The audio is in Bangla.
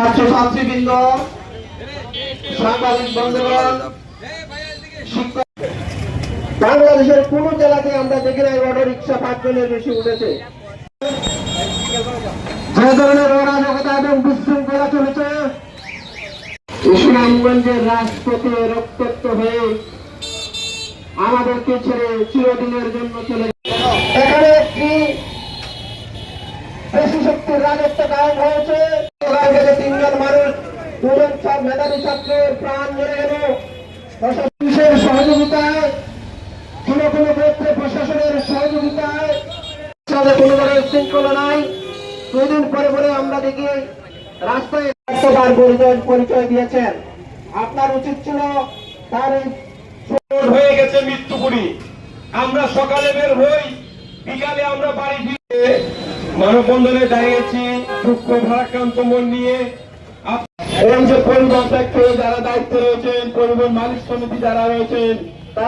ছাত্র ছাত্রীবৃন্দ বাংলাদেশের কোন জেলাতে আমরা দেখি নাই, অটো রিক্সা পাঁচজনের বেশি উঠেছে যে ধরনের অরাজকতা এবং বিশৃঙ্খলা চলেছে সুনামগঞ্জের রাজপথে রক্তাক্ত হয়ে আমাদেরকে ছেড়ে চিরদিনের জন্য চলে। এখানে একটি পেশি শক্তির রাজত্ব কায়ম হয়েছে সব মেধাবী প্রাণ মরে প্রশাসনের সহযোগিতায়, কোনো কোনো ক্ষেত্রে প্রশাসনের সহযোগিতায়। কোনো ধরনের শৃঙ্খলা নাই। দুদিন পরে পরে আমরা দেখি রাস্তায় পরিচয় পরিচয় দিয়েছেন। আপনার উচিত ছিল তার হয়ে গেছে মৃত্যুপুরী আমরা সকালে বের হই, বিকালে আমরা বাড়ি ফিরে মানববন্ধনে দাঁড়িয়েছি দুঃখ ভারাক্রান্ত মন নিয়ে। এবং যে পরিবহন ফ্যাক্টরি যারা দায়িত্বে রয়েছেন পরিবহন মালিক সমিতি যারা রয়েছেন